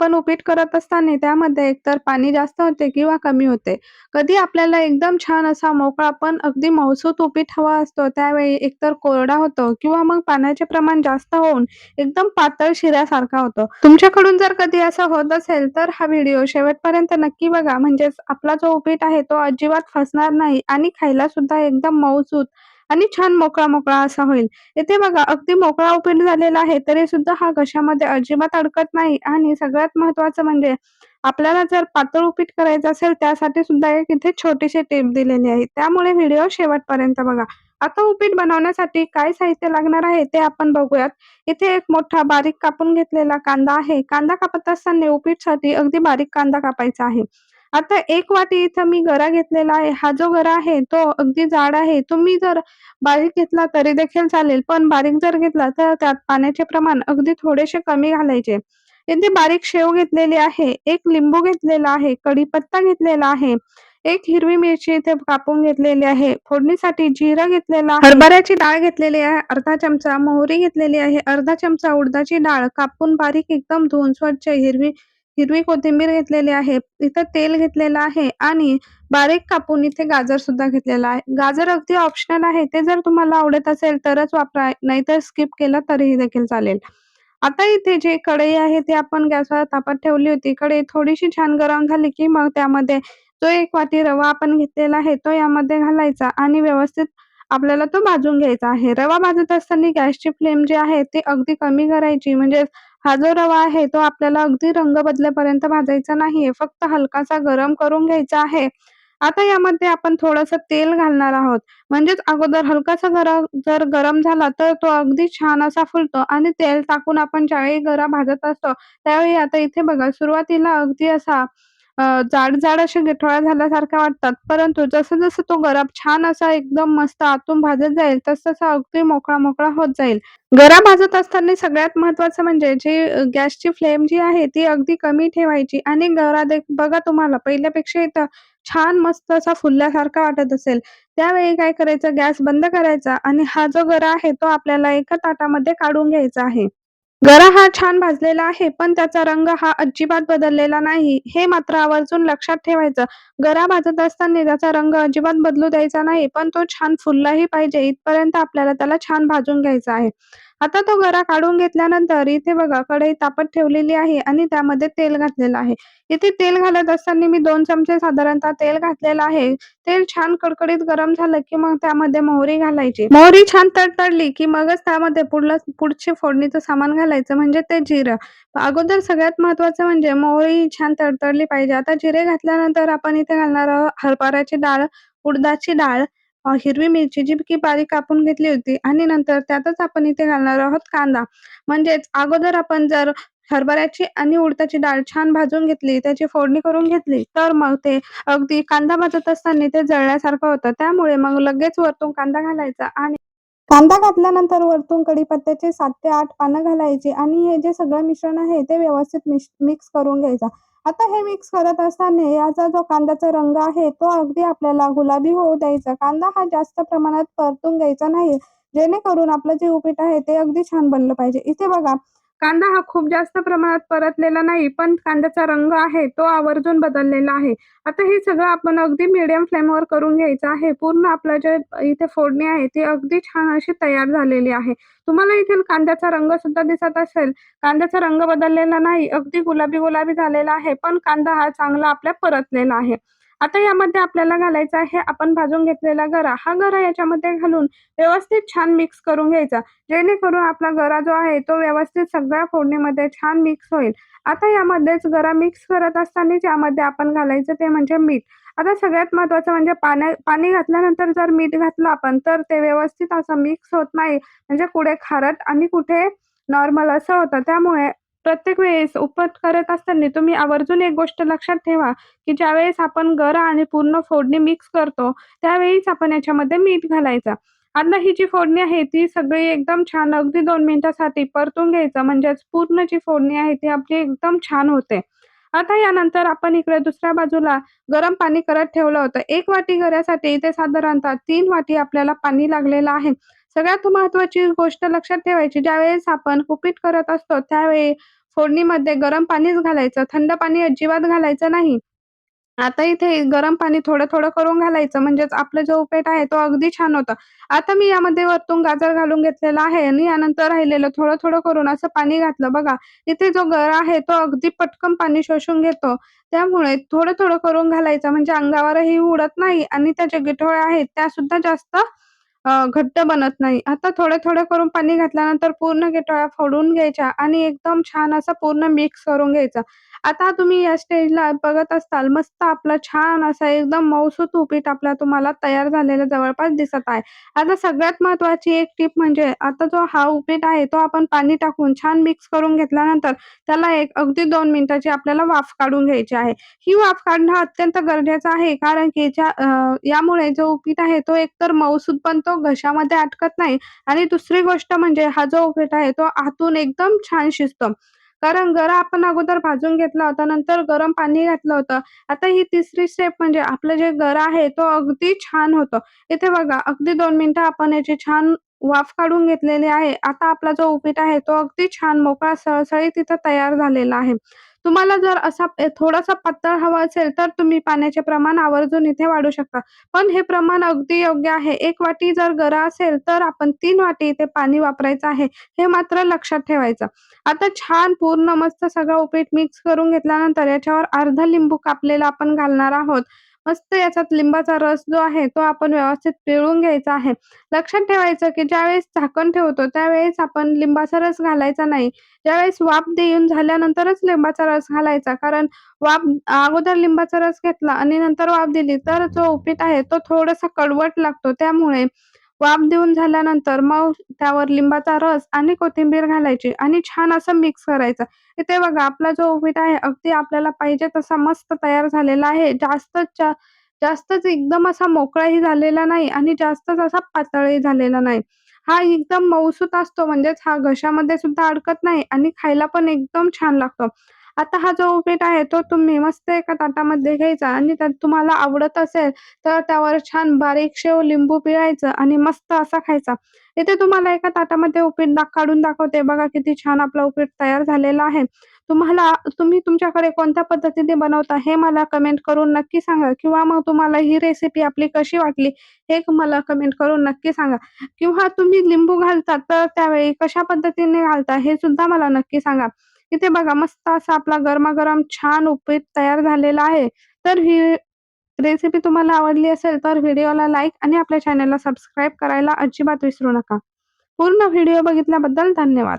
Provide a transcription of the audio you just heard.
आपण उपीट करत असताना त्यामध्ये एकतर पाणी जास्त होते किंवा कमी होते. कधी आपल्याला एकदम छान असा मोकळा पण अगदी मऊसूत उपीट हवा असतो, त्यावेळी एकतर कोरडा होतो किंवा मग पाण्याचे प्रमाण जास्त होऊन एकदम पातळ शिऱ्यासारखा होतो. तुमच्याकडून जर कधी असं होत असेल, तर हा व्हिडिओ शेवटपर्यंत नक्की बघा. म्हणजेच आपला जो उपीट आहे तो अजिबात फसणार नाही आणि खायला सुद्धा एकदम मऊसूत आणि छान मोकळा-मोकळा असा होईल. इथे बघा अगदी मोकळा उपीट झालेला आहे, तरी सुद्धा हा घशामध्ये अजिबात अडकत नाही आणि सगळ्यात महत्वाचं म्हणजे आपल्याला जर पातळ उपीट करायचं असेल, त्यासाठी सुद्धा एक इथे छोटीशी टिप दिलेली आहे. त्यामुळे व्हिडिओ शेवटपर्यंत बघा. आता उपीट बनवण्यासाठी काय साहित्य लागणार आहे ते आपण बघूयात. इथे एक मोठा बारीक कापून घेतलेला कांदा आहे. कांदा कापत असताना उपीटसाठी अगदी बारीक कांदा कापायचा आहे. आता एक वाटी इथं मी गरा घेतलेला आहे. हा जो गरा आहे तो अगदी जाड आहे. तुम्ही जर बारीक घेतला तरी देखील चालेल, पण बारीक जर घेतला तर त्यात पाण्याचे प्रमाण अगदी थोडेसे कमी घालायचे. इथे बारीक शेव घेतलेली आहे, एक लिंबू घेतलेला आहे, कढीपत्ता घेतलेला आहे, एक हिरवी मिरची इथे कापून घेतलेली आहे, फोडणीसाठी जिरं घेतलेला आहे, हरभऱ्याची डाळ घेतलेली आहे. अर्धा चमचा, मोहरी घेतलेली आहे. अर्धा चमचा, उडदाची डाळ कापून बारीक एकदम धुवून स्वच्छ हिरवी हिरवी कोथिंबीर घेतलेली आहे. इथं तेल घेतलेलं आहे आणि बारीक कापून इथे गाजर सुद्धा घेतलेला आहे. गाजर अगदी ऑप्शनल आहे. ते जर तुम्हाला आवडत असेल तरच वापरा, नाहीतर स्किप केलं तरीही देखील चालेल. आता इथे जी कढई आहे ती आपण गॅसवर तापत ठेवली होती. कढई थोडीशी छान गरम झाली की मग त्यामध्ये जो एक वाटी रवा आपण घेतलेला आहे तो यामध्ये घालायचा आणि व्यवस्थित आपल्याला तो भाजून घ्यायचा आहे. रवा भाजत असताना गॅसची फ्लेम जी आहे ती अगदी कमी करायची. म्हणजे हा जो रवा आहे तो आपल्याला अगदी रंग बदलेपर्यंत भाजायचा नाहीये. फक्त हलकासा गरम करून घ्यायचा आहे. आता यामध्ये आपण थोडंसं तेल घालणार आहोत. म्हणजेच अगोदर हलकासा गरम जर गरम झाला तर तो अगदी छान असा फुलतो आणि तेल टाकून आपण ज्यावेळी गरा भाजत असतो, त्यावेळी आता इथे बघा सुरुवातीला अगदी असा अ, जाड-जाड अशा गिठोळ्या झाल्यासारख्या वाटतात. परंतु जसं-जसं तो गरा छान असा एकदम मस्त आतून भाजत जाईल, तसं तसा अगदी मोकळा-मोकळा होत जाईल. गरा भाजत असताना सगळ्यात महत्त्वाचं म्हणजे जी गॅसची फ्लेम जी आहे ती अगदी कमी ठेवायची आणि गरा दे बघा तुम्हाला पहिल्यापेक्षा इथं छान मस्त असा फुलल्यासारखा वाटत असेल, त्यावेळी काय करायचं गॅस बंद करायचा आणि हा जो गरा आहे तो आपल्याला एका ताटामध्ये काढून घ्यायचा आहे. गरा हा छान भाजलेला आहे, पण त्याचा रंग हा अजिबात बदललेला नाही. हे मात्र आवर्जून लक्षात ठेवायचं. गरा भाजत असताना त्याचा रंग अजिबात बदलू द्यायचा नाही, पण तो छान फुललाही पाहिजे इथपर्यंत आपल्याला त्याला छान भाजून घ्यायचा आहे. आता तो गरा काढून घेतल्यानंतर इथे बघा कढई तापत ठेवलेली आहे आणि त्यामध्ये तेल घातलेलं आहे. इथे तेल घालत असताना मी दोन चमचे साधारणतः तेल घातलेलं आहे. तेल छान कडकडीत गरम झालं की मग त्यामध्ये मोहरी घालायची. मोहरी छान तडतडली की मगच त्यामध्ये पुढलं पुढचे फोडणीचं सामान घालायचं म्हणजे ते जिरं. अगोदर सगळ्यात महत्त्वाचं म्हणजे मोहरी छान तडतडली पाहिजे. आता जिरे घातल्यानंतर आपण इथे घालणार आहोत हरभऱ्याची डाळ, उडदाची डाळ, अ, हिरवी मिरची जी की बारीक कापून घेतली होती आणि नंतर त्यातच आपण इथे घालणार आहोत कांदा. म्हणजेच अगोदर आपण जर हरभऱ्याची आणि उडदाची डाळ छान भाजून घेतली, त्याची फोडणी करून घेतली, तर मग ते अगदी कांदा भाजत असताना ते जळल्यासारखं होतं. त्यामुळे मग लगेच वरतून कांदा घालायचा आणि कांदा घातल्यानंतर वरतून कढीपत्त्याचे 7 ते 8 पानं घालायची आणि हे जे सगळं मिश्रण आहे ते व्यवस्थित मिक्स मिक्स करून घ्यायचा आता हे मिक्स करत असताना याचा जो कांद्याचा रंग आहे तो अगदी आपल्याला गुलाबी होऊ द्यायचा. कांदा हा जास्त प्रमाणात परतून घ्यायचा नाही, जेणेकरून आपलं जे उपीट आहे ते अगदी छान बनलं पाहिजे. इथे बघा कांदा हा खूप जास्त प्रमाणात परतलेला नाही, पण कांद्याचा रंग आहे तो आवर्जून बदललेला आहे. आता हे सगळं आपण अगदी मीडियम फ्लेमवर करून घ्यायचं आहे. पूर्ण आपलं जे इथे फोडणी आहे ती अगदी छान अशी तयार झालेली आहे. तुम्हाला इथे कांद्याचा रंग सुद्धा दिसत असेल. कांद्याचा रंग बदललेला नाही, अगदी गुलाबी-गुलाबी झालेला आहे, पण कांदा हा चांगला आपल्या परतलेला आहे. आता यामध्ये आपल्याला घालायचा आहे आपण भाजून घेतलेला गरा. हा गरा याच्यामध्ये घालून व्यवस्थित छान मिक्स करून घ्यायचा. जेणेकरून आपला गरा जो आहे तो व्यवस्थित सगळ्या फोडणीमध्ये छान मिक्स होईल. आता यामध्येच गरा मिक्स करत असतानाच यामध्ये आपण घालायचं ते म्हणजे मीठ. आता सगळ्यात महत्त्वाचं म्हणजे पाण्या पाणी घातल्यानंतर जर मीठ घातलं आपण तर ते व्यवस्थित असं मिक्स होत नाही. म्हणजे कुठे खारट आणि कुठे नॉर्मल असं होतं. त्यामुळे प्रत्येक वेळेस उपट करत असताना तुम्ही आवर्जून एक गोष्ट लक्षात ठेवा, की ज्यावेळेस आपण गरा आणि पूर्ण फोडणी मिक्स करतो, त्यावेळीच आपण याच्यामध्ये मीठ घालायचं. आता ही जी फोडणी आहे ती सगळी एकदम छान अगदी दोन मिनिटासाठी परतून घ्यायचं. म्हणजेच पूर्ण जी फोडणी आहे ती आपली एकदम छान होते. आता यानंतर आपण इकडे दुसऱ्या बाजूला गरम पाणी करत ठेवलं होतं. एक वाटी गऱ्यासाठी इथे साधारणतः तीन वाटी आपल्याला पाणी लागलेलं आहे. सगळ्यात महत्वाची गोष्ट लक्षात ठेवायची ज्यावेळेस आपण उपीट करत असतो त्यावेळी फोडणीमध्ये गरम पाणीच घालायचं, थंड पाणी अजिबात घालायचं नाही. आता इथे गरम पाणी थोडं-थोडं करून घालायचं म्हणजेच आपला जो उपेट आहे तो अगदी छान होता आता मी यामध्ये वरतून गाजर घालून घेतलेला आहे आणि यानंतर राहिलेलं थोडं-थोडं करून असं पाणी घातलं बघा. इथे जो गर आहे तो अगदी पटकन पाणी शोषून घेतो. त्यामुळे थोडं-थोडं करून घालायचं म्हणजे अंगावरही उडत नाही आणि त्या ज्या गिठोळ्या आहेत त्या सुद्धा जास्त अ, घट्ट बनत नाही. आता थोडं-थोडं करून पाणी घातल्यानंतर पूर्ण गिठोळ्या फोडून घ्यायच्या आणि एकदम छान असं पूर्ण मिक्स करून घ्यायचं. आता तुम्ही या स्टेजला बघत असाल मस्त आपला छान असा एकदम मऊसूत उपीट आपला तुम्हाला तयार झालेला जवळपास दिसत आहे. आता सगळ्यात महत्वाची एक टिप म्हणजे आता जो हा उपीट आहे तो आपण पाणी टाकून छान मिक्स करून घेतल्यानंतर त्याला एक अगदी दोन मिनिटाची आपल्याला वाफ काढून घ्यायची आहे. ही वाफ काढणं अत्यंत गरजेचं आहे कारण की ज्या यामुळे जो उपीट आहे तो एकतर मऊसूत बनतो, घशामध्ये अटकत नाही आणि दुसरी गोष्ट म्हणजे हा जो उपीट आहे तो आतून एकदम छान शिजतो. कारण गरा आपण अगोदर भाजून घेतला होता, नंतर गरम पाणी घातलं होतं. आता ही तिसरी स्टेप म्हणजे आपलं जे गरा आहे तो अगदी छान होतो. इथे बघा अगदी दोन मिनिटं आपण याची छान वाफ काढून घेतलेली आहे. आता आपला जो उपीट आहे तो अगदी छान मोकळा सळसळीत तिथं तयार झालेला आहे. तुम्हाला जर असा थोडासा पातळ हवा असेल तर तुम्ही पाण्याचे प्रमाण आवर्जून इथे वाढू शकता. पण हे प्रमाण अगदी योग्य आहे. एक वाटी जर गरा असेल तर आपण तीन वाटी इथे पाणी वापरायचं आहे. हे मात्र लक्षात ठेवायचं. आता छान पूर्ण मस्त सगळं उपीट मिक्स करून घेतल्यानंतर याच्यावर अर्धा लिंबू कापलेला आपण घालणार आहोत. मस्त याच्यात लिंबाचा रस जो आहे तो आपण व्यवस्थित पिळून घ्यायचा आहे. लक्षात ठेवायचं की ज्यावेळेस झाकण ठेवतो त्यावेळेस आपण लिंबाचा रस घालायचा नाही. ज्यावेळेस वाफ देऊन झाल्यानंतरच लिंबाचा रस घालायचा. कारण वाफ अगोदर लिंबाचा रस घेतला आणि नंतर वाफ दिली तर जो उपीट आहे तो थोडासा कडवट लागतो. त्यामुळे वाफ देऊन झाल्यानंतर मग त्यावर लिंबाचा रस आणि कोथिंबीर घालायची आणि छान असं मिक्स करायचं. इथे बघा आपला जो उपीट आहे अगदी आपल्याला पाहिजे तसा मस्त तयार झालेला आहे. जास्तच जास्तच एकदम असा मोकळाही झालेला नाही आणि जास्तच असा पातळही झालेला नाही. हा एकदम मऊसूत असतो म्हणजेच हा घशामध्ये सुद्धा अडकत नाही आणि खायला पण एकदम छान लागतो. आता हा जो उपीट आहे तो तुम्ही मस्त एका ताटामध्ये घ्यायचा आणि त्यात तुम्हाला आवडत असेल तर त्यावर छान बारीक शेव लिंबू पिळायचं आणि मस्त असा खायचा. इथे तुम्हाला एका ताटामध्ये उपीट दाख काढून दाखवते. बघा किती छान आपला उपीट तयार झालेला आहे. तुम्हाला तुम्ही तुमच्याकडे कोणत्या पद्धतीने बनवता हे मला कमेंट करून नक्की सांगा किंवा मग तुम्हाला ही रेसिपी आपली कशी वाटली हे मला कमेंट करून नक्की सांगा. किंवा तुम्ही लिंबू घालता तर त्यावेळी कशा पद्धतीने घालता हे सुद्धा मला नक्की सांगा. इथे बघा मस्त असा आपला गरमागरम छान उपीट तयार झालेला आहे. तर ही रेसिपी तुम्हाला आवडली असेल तर व्हिडिओला लाईक आणि आपल्या चॅनलला सबस्क्राईब करायला अजिबात विसरू नका. पूर्ण व्हिडिओ बघितल्याबद्दल धन्यवाद.